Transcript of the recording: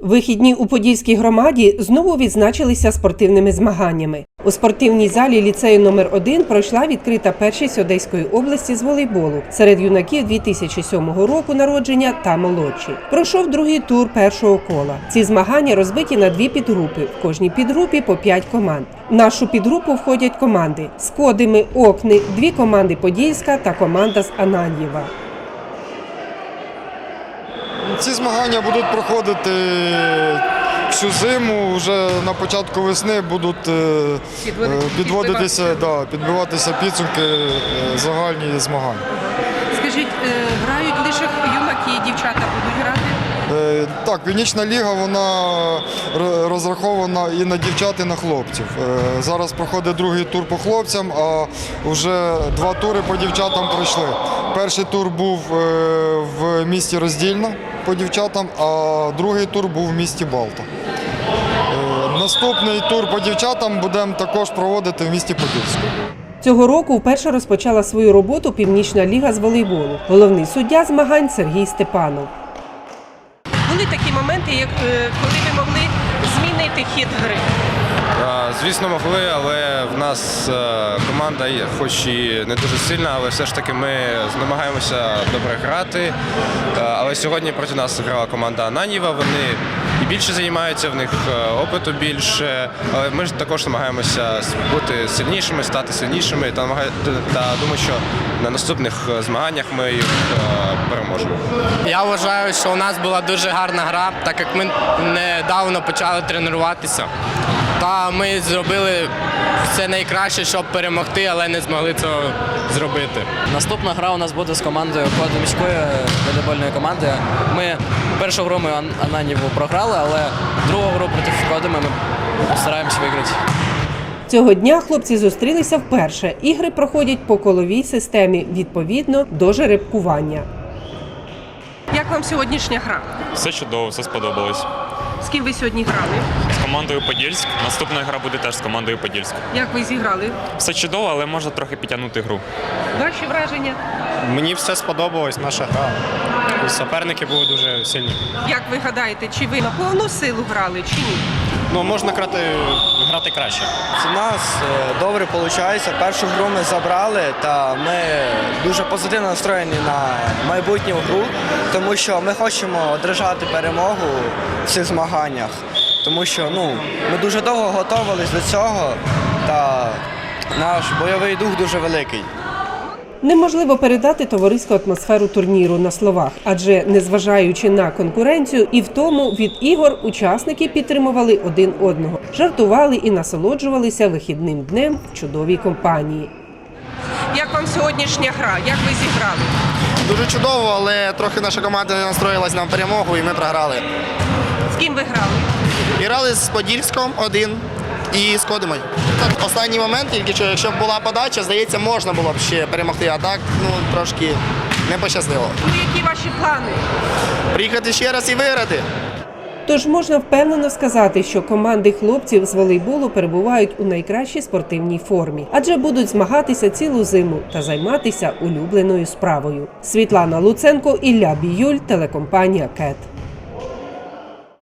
Вихідні у Подільській громаді знову відзначилися спортивними змаганнями. У спортивній залі ліцею номер 1 пройшла відкрита першість Одеської області з волейболу серед юнаків 2007 року народження та молодші. Пройшов другий тур першого кола. Ці змагання розбиті на дві підгрупи. В кожній підгрупі по п'ять команд. В нашу підгрупу входять команди з Кодими, Окни, дві команди Подільська та команда з Ананьєва. Ці змагання будуть проходити всю зиму. Вже на початку весни будуть е, е, підводитися, да, підбиватися підсумки е, загальні змагань. Скажіть, грають лише юнаки, дівчата будуть грати? Так, Північна ліга вона розрахована і на дівчат, і на хлопців. Зараз проходить другий тур по хлопцям, а вже два тури по дівчатам пройшли. Перший тур був е, в місті Роздільна по дівчатам, а другий тур був в місті Балта. Е, Наступний тур по дівчатам будемо також проводити в місті Подільську. Цього року вперше розпочала свою роботу Північна ліга з волейболу. Головний суддя змагань Сергій Степанов. Були такі моменти, як е, коли ви могли змінити хід гри. Звісно, могли, але в нас е, команда хоч і не дуже сильна, але все ж таки ми намагаємося добре грати. Е, Але сьогодні проти нас грала команда Ананіва. Вони більше займаються, в них е, опиту більше. Але ми ж також намагаємося бути сильнішими, стати сильнішими та та думаю, що на наступних е, змаганнях ми їх е, переможемо. Я вважаю, що у нас була дуже гарна гра, так як ми недавно почали тренуватися. Та ми зробили все найкраще, щоб перемогти, але не змогли цього зробити. Наступна гра у нас буде з командою міської волейбольної команди. Ми першу гру ми Ананіву програли, але другу гру проти Кодими ми постараємося виграти. Цього дня хлопці зустрілися вперше. Ігри проходять по коловій системі відповідно до жеребкування. Як вам сьогоднішня гра? Все чудово, все сподобалось. З ким ви сьогодні грали? З командою Подільськ. Наступна гра буде теж з командою Подільськ. Як ви зіграли? Все чудово, але можна трохи підтягнути гру. Ваші враження? Мені все сподобалось, наша гра. І суперники були дуже сильні. Як ви гадаєте, чи ви на повну силу грали, чи ні? Ну, можна грати, грати краще. У нас е, добре виходить. Першу гру ми забрали, та ми дуже позитивно настроєні на майбутню гру, тому що ми хочемо одержати перемогу в цих змаганнях. Тому що ну, ми дуже довго готувалися до цього, та наш бойовий дух дуже великий. Неможливо передати товариську атмосферу турніру на словах, адже незважаючи на конкуренцію, і в тому від ігор учасники підтримували один одного, жартували і насолоджувалися вихідним днем в чудовій компанії. Як вам сьогоднішня гра? Як ви зіграли? Дуже чудово, але трохи наша команда не настроїлась на перемогу і ми програли. З ким ви грали? Грали з Подільськом один і з Кодимою. Так, останній момент, тільки що якщо б була подача, здається, можна було б ще перемогти, а так ну трошки не пощастило. Ну які ваші плани? Приїхати ще раз і виграти. Тож можна впевнено сказати, що команди хлопців з волейболу перебувають у найкращій спортивній формі, адже будуть змагатися цілу зиму та займатися улюбленою справою. Світлана Луценко, Ілля Біюль, телекомпанія КЕТ.